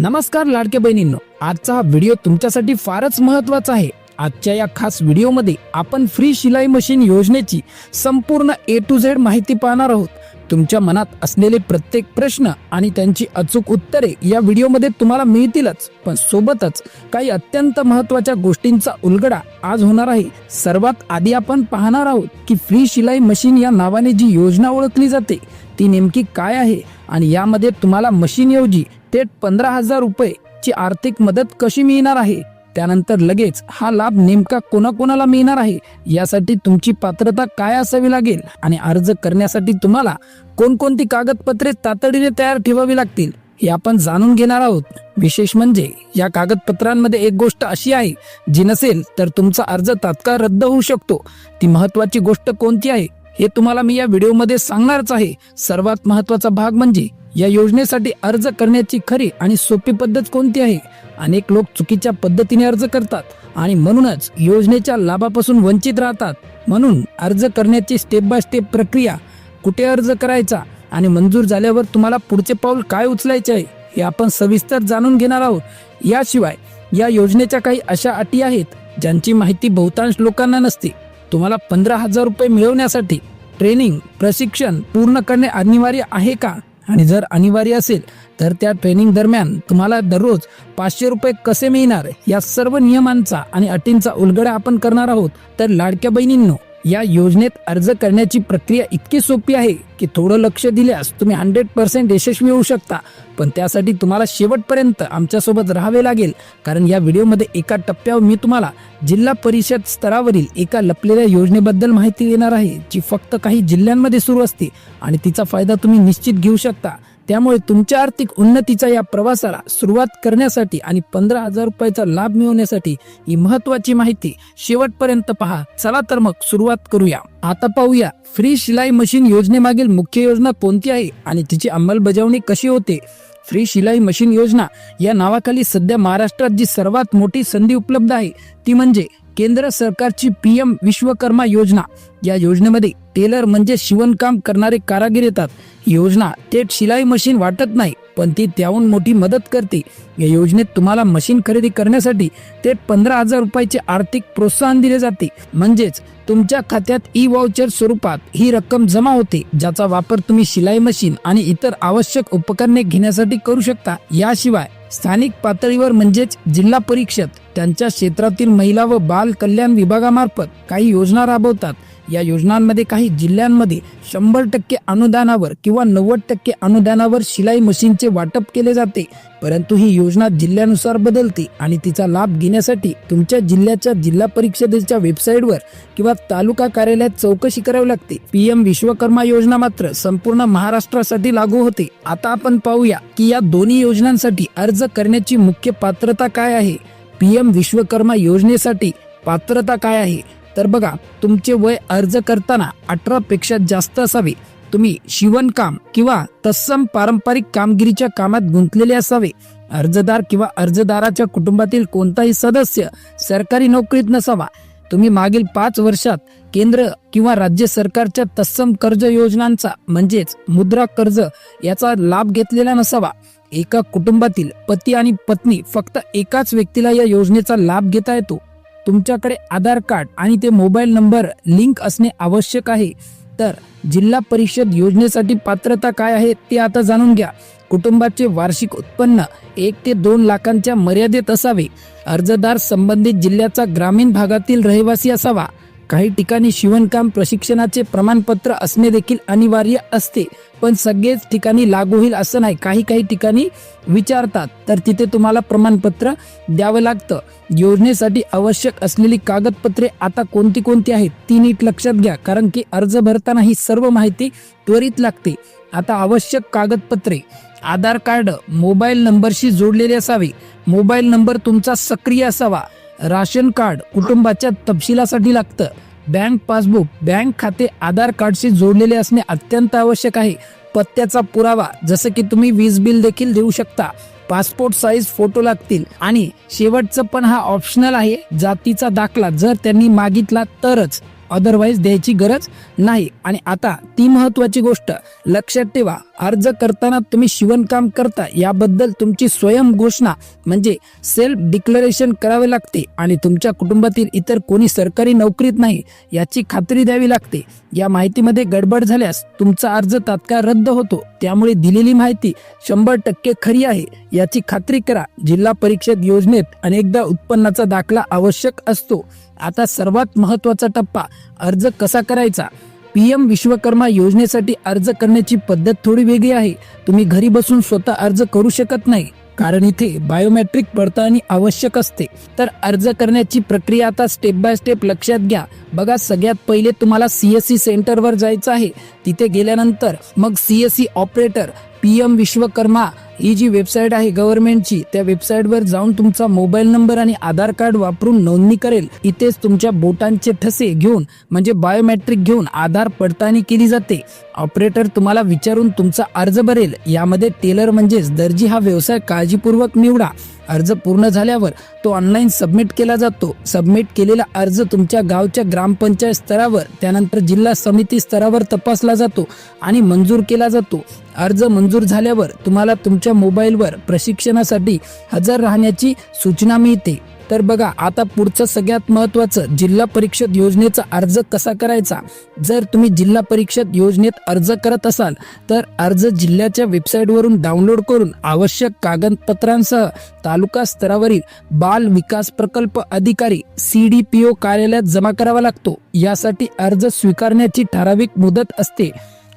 नमस्कार लाडके बहिणींनो आजचा हा व्हिडिओ तुमच्यासाठी फारच महत्त्वाचा आहे. आजच्या या खास व्हिडिओमध्ये आपण फ्री शिलाई मशीन योजनेची संपूर्ण ए टू झेड माहिती पाहणार आहोत. तुमच्या मनात असलेले प्रत्येक प्रश्न आणि त्यांची अचूक उत्तरे या व्हिडिओमध्ये तुम्हाला मिळतीलच. पण सोबतच काही अत्यंत महत्त्वाच्या गोष्टींचा उलगडा आज होणार आहे. सर्वात आधी आपण पाहणार आहोत की फ्री शिलाई मशीन या नावाने जी योजना ओळखली जाते ती नेमकी काय आहे? आणि यामध्ये तुम्हाला मशीनऐवजी थेट पंधरा हजार रुपये ची आर्थिक मदत कशी मिळणार आहे? त्यानंतर लगेच हा लाभ नेमका कोणाकोणाला मिळणार आहे? यासाठी तुमची पात्रता काय असावी लागेल? आणि अर्ज करण्यासाठी तुम्हाला कोणकोणती कागदपत्रे तातडीने तयार ठेवावी लागतील? हे आपण जाणून घेणार आहोत. विशेष म्हणजे या कागदपत्रांमध्ये एक गोष्ट अशी आहे जी नसेल तर तुमचा अर्ज तात्काळ रद्द होऊ शकतो. ती महत्वाची गोष्ट कोणती आहे? हे तुम्हाला मी या व्हिडिओमध्ये सांगणारच आहे. सर्वात महत्त्वाचा भाग म्हणजे या योजनेसाठी अर्ज करण्याची खरी आणि सोपी पद्धत कोणती आहे? अनेक लोक चुकीच्या पद्धतीने अर्ज करतात आणि म्हणूनच योजनेच्या लाभापासून वंचित राहतात. म्हणून अर्ज करण्याची स्टेप बाय स्टेप प्रक्रिया कुठे अर्ज करायचा आणि मंजूर झाल्यावर तुम्हाला पुढचे पाऊल काय उचलायचे आहे हे आपण सविस्तर जाणून घेणार आहोत. याशिवाय या योजनेच्या काही अशा अटी आहेत ज्यांची माहिती बहुतांश लोकांना नसते. तुम्हाला पंधरा हजार रुपये मिळवण्यासाठी ट्रेनिंग प्रशिक्षण पूर्ण करणे अनिवार्य आहे का? आणि जर अनिवार्य असेल तर त्या ट्रेनिंग दरम्यान तुम्हाला दररोज पाचशे रुपये कसे मिळणार? या सर्व नियमांचा आणि अटींचा उलगडा आपण करणार आहोत. तर लाडक्या बहिणींनो या योजनेत अर्ज करण्याची प्रक्रिया इतकी सोपी आहे की थोडं लक्ष दिल्यास तुम्ही हंड्रेड पर्सेंट यशस्वी होऊ शकता. पण त्यासाठी तुम्हाला शेवटपर्यंत आमच्यासोबत राहावे लागेल. कारण या व्हिडिओमध्ये एका टप्प्यावर मी तुम्हाला जिल्हा परिषद स्तरावरील एका लपलेल्या योजनेबद्दल माहिती देणार आहे जी फक्त काही जिल्ह्यांमध्ये सुरू असते आणि तिचा फायदा तुम्ही निश्चित घेऊ शकता. त्यामुळे तुमच्या आर्थिक उन्नतीचा या प्रवासाला सुरुवात करण्यासाठी आणि पंधरा हजार रुपयाचा लाभ मिळवण्यासाठी ही महत्वाची माहिती शेवटपर्यंत पहा. चला तर मग सुरुवात करूया. आता पाहूया फ्री शिलाई मशीन योजनेमागील मुख्य योजना कोणती आहे आणि तिची अंमलबजावणी कशी होते? फ्री शिलाई मशीन योजना या नावाखाली सध्या महाराष्ट्रात जी सर्वात मोठी संधी उपलब्ध आहे ती म्हणजे केंद्र सरकारची पी एम विश्वकर्मा योजना. या योजनेमध्ये टेलर म्हणजे शिवणकाम करणारे कारागीर येतात. योजना थेट शिलाई मशीन वाटत नाही पण ती त्याहून मोठी मदत करते. या योजनेत तुम्हाला मशीन खरेदी करण्यासाठी थेट पंधरा हजार रुपयाचे आर्थिक प्रोत्साहन दिले जाते. म्हणजेच तुमच्या खात्यात ई वाउचर स्वरूपात ही रक्कम जमा होते ज्याचा वापर तुम्ही शिलाई मशीन आणि इतर आवश्यक उपकरणे घेण्यासाठी करू शकता. याशिवाय स्थानिक पातळीवर म्हणजेच जिल्हा परिषद त्यांच्या क्षेत्रातील महिला व बाल कल्याण विभागामार्फत काही योजना राबवतात. या योजनांमध्ये काही जिल्ह्यांमध्ये शंभर टक्के अनुदानावर किंवा नव्वद टक्के अनुदानावर शिलाई मशीनचे वाटप केले जाते. परंतु ही योजना जिल्ह्यानुसार बदलते आणि तिचा लाभ घेण्यासाठी तुमच्या जिल्ह्याच्या जिल्हा परिषदेच्या वेबसाईटवर किंवा तालुका कार्यालयात चौकशी करावी लागते. पीएम विश्वकर्मा योजना मात्र संपूर्ण महाराष्ट्रासाठी लागू होते. आता आपण पाहूया की या दोन्ही योजनांसाठी अर्ज करण्याची मुख्य पात्रता काय आहे? पीएम विश्वकर्मा योजनेसाठी पात्रता काय आहे? तर बघा तुमचे वय अर्ज करताना अठरा पेक्षा जास्त असावे. तुम्ही शिवणकाम किंवा तत्सम पारंपरिक कामगिरीच्या कामात गुंतलेले असावे. अर्जदार किंवा अर्जदाराच्या कुटुंबातील कोणताही सदस्य सरकारी नोकरीत नसावा. तुम्ही मागील पाच वर्षात केंद्र किंवा राज्य सरकारच्या तत्सम कर्ज योजनांचा म्हणजेच मुद्रा कर्ज याचा लाभ घेतलेला नसावा. एका कुटुंबातील पती आणि पत्नी फक्त एकाच व्यक्तीला या योजनेचा लाभ घेता येतो. तुमच्याकडे आधार कार्ड आणि ते मोबाईल नंबर लिंक असणे आवश्यक आहे. तर जिल्हा परिषद योजनेसाठी पात्रता काय आहे ते आता जाणून घ्या. कुटुंबाचे वार्षिक उत्पन्न एक ते दोन लाखांच्या मर्यादेत असावे. अर्जदार संबंधित जिल्ह्याचा ग्रामीण भागातील रहिवासी असावा. काही ठिकाणी शिवणकाम प्रशिक्षणाचे प्रमाणपत्र असणे देखील अनिवार्य असते पण सगळेच ठिकाणी लागू होईल असं नाही. काही काही ठिकाणी विचारतात तर तिथे तुम्हाला प्रमाणपत्र द्यावं लागतं. योजनेसाठी आवश्यक असलेली कागदपत्रे आता कोणती कोणती आहेत ती नीट लक्षात घ्या कारण की अर्ज भरताना ही सर्व माहिती त्वरित लागते. आता आवश्यक कागदपत्रे आधार कार्ड मोबाईल नंबरशी जोडलेले असावे. मोबाईल नंबर तुमचा सक्रिय असावा. राशन कार्ड कुटुंबाच्या तपशिलासाठी लागतं. बँक पासबुक बँक खाते आधार कार्डशी जोडलेले असणे अत्यंत आवश्यक आहे. पत्त्याचा पुरावा जसं की तुम्ही वीज बिल देखील देऊ शकता. पासपोर्ट साईज फोटो लागतील. आणि शेवटचं पण हा ऑप्शनल आहे जातीचा दाखला जर त्यांनी मागितला तरच. अदरवाईज द्यायची गरज नाही. आणि आता ती महत्वाची गोष्ट लक्षात ठेवा अर्ज करताना तुम्ही शिवणकाम करता याबद्दल तुमची स्वयं घोषणा म्हणजे सेल्फ डिक्लरेशन करावे लागते आणि तुमच्या कुटुंबातील इतर कोणी सरकारी नोकरीत नाही याची खात्री द्यावी लागते. या माहितीमध्ये गडबड झाल्यास तुमचा अर्ज तात्काळ रद्द होतो. त्यामुळे दिलेली माहिती शंभर टक्के खरी आहे. याची खात्री करा जिल्हा परिषद योजनेत अनेकदा उत्पन्नाचा दाखला आवश्यक असतो. आता सर्वात महत्त्वाचा टप्पा अर्ज कसा करायचा? पीएम विश्वकर्मा योजनेसाठी अर्ज करण्याची पद्धत थोडी वेगळी आहे. तुम्ही घरी बसून स्वतः अर्ज करू शकत नाही कारण इथे बायोमेट्रिक पडताळणी आवश्यक असते. तर अर्ज करण्याची प्रक्रिया आता स्टेप बाय स्टेप लक्षात घ्या. बघा सगळ्यात पहिले तुम्हाला सीएससी सेंटरवर जायचं आहे. तिथे गेल्यानंतर मग CSC operator P M Vishwakarma ही जी वेबसाईट आहे गव्हर्नमेंटची त्या वेबसाईटवर जाऊन तुमचा मोबाईल नंबर आणि आधार कार्ड वापरून नोंदणी करेल. इथेच तुमच्या बोटांचे ठसे घेऊन म्हणजे बायोमेट्रिक घेऊन आधार पडताळणी केली जाते. ऑपरेटर तुम्हाला विचारून तुमचा अर्ज भरेल. यामध्ये टेलर म्हणजेच दर्जी हा व्यवसाय काळजीपूर्वक निवडा. अर्ज पूर्ण झाल्यावर तो ऑनलाईन सबमिट केला जातो. सबमिट केलेला अर्ज तुमच्या गावच्या ग्रामपंचायत स्तरावर त्यानंतर जिल्हा समिती स्तरावर तपासला जातो आणि मंजूर केला जातो. अर्ज मंजूर झाल्यावर तुम्हाला तुमच्या मोबाईलवर प्रशिक्षणासाठी हजर राहण्याची सूचना मिळते. तर बघा आता पुढचं सगळ्यात महत्वाचं जिल्हा परिषद योजनेचा अर्ज कसा करायचा? जर तुम्ही जिल्हा परिषद योजनेत अर्ज करत असाल तर अर्ज जिल्ह्याच्या वेबसाईटवरून डाउनलोड करून आवश्यक कागदपत्रांसह तालुका स्तरावरील बाल विकास प्रकल्प अधिकारी सी डी पी ओ कार्यालयात जमा करावा लागतो. यासाठी अर्ज स्वीकारण्याची ठराविक मुदत असते.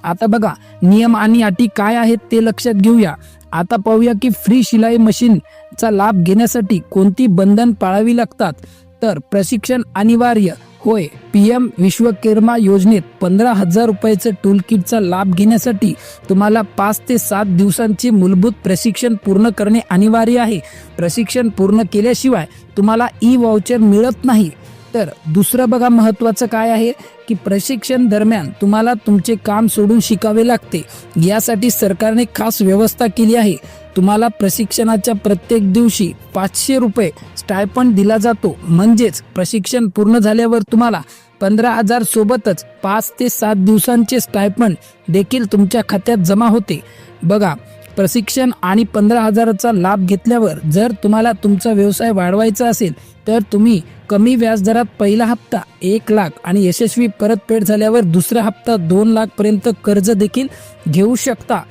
आता बघा नियम आणि अटी काय आहेत ते लक्षात घेऊया. आता पाहूया की फ्री शिलाई मशीनचा लाभ घेण्यासाठी कोणती बंधन पाळावी लागतात? तर प्रशिक्षण अनिवार्य. होय पी एम विश्वकर्मा योजनेत पंधरा हजार रुपयाचं टूल किटचा लाभ घेण्यासाठी तुम्हाला पाच ते सात दिवसांचे मूलभूत प्रशिक्षण पूर्ण करणे अनिवार्य आहे. प्रशिक्षण पूर्ण केल्याशिवाय तुम्हाला ई वाउचर मिळत नाही. तर दुसरं बघा महत्वाचं काय आहे की प्रशिक्षण दरम्यान तुम्हाला तुमचे काम सोडून शिकावे लागते. यासाठी सरकारने खास व्यवस्था केली आहे. तुम्हाला प्रशिक्षणाच्या प्रत्येक दिवशी पाचशे रुपये स्टायपंड दिला जातो. म्हणजेच प्रशिक्षण पूर्ण झाल्यावर तुम्हाला पंधरा हजार सोबतच पाच ते सात दिवसांचे स्टायपंड देखील तुमच्या खात्यात जमा होते. बघा प्रशिक्षण आणि पंधरा हजाराचा लाभ घेतल्यावर जर तुम्हाला तुमचा व्यवसाय वाढवायचा असेल तर तुम्ही कमी व्याजदरात पहिला हप्ता एक लाख आणि यशस्वी परतफेड झाल्यावर दुसरा हप्ता दोन लाखपर्यंत कर्ज देखील घेऊ शकता.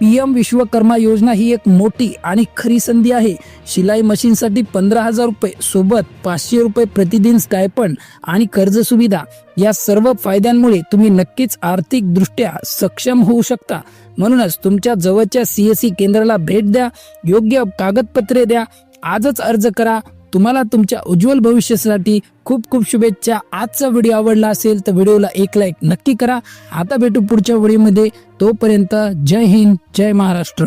पी एम विश्वकर्मा योजना ही एक मोठी आणि खरी संधी आहे. शिलाई मशीनसाठी पंधरा हजार रुपये सोबत पाचशे रुपये प्रतिदिन स्टायपंड आणि कर्ज सुविधा या सर्व फायद्यांमुळे तुम्ही नक्कीच आर्थिकदृष्ट्या सक्षम होऊ शकता. म्हणूनच तुमच्या जवळच्या सीएससी केंद्राला भेट द्या योग्य कागदपत्रे द्या आजच अर्ज करा. तुम्हाला तुमच्या उज्ज्वल भविष्यासाठी खूप खूप शुभेच्छा. आजचा व्हिडिओ आवडला असेल तर व्हिडिओला एक लाईक नक्की करा. आता भेटू पुढच्या व्हिडिओमध्ये. तोपर्यंत जय हिंद जय महाराष्ट्र.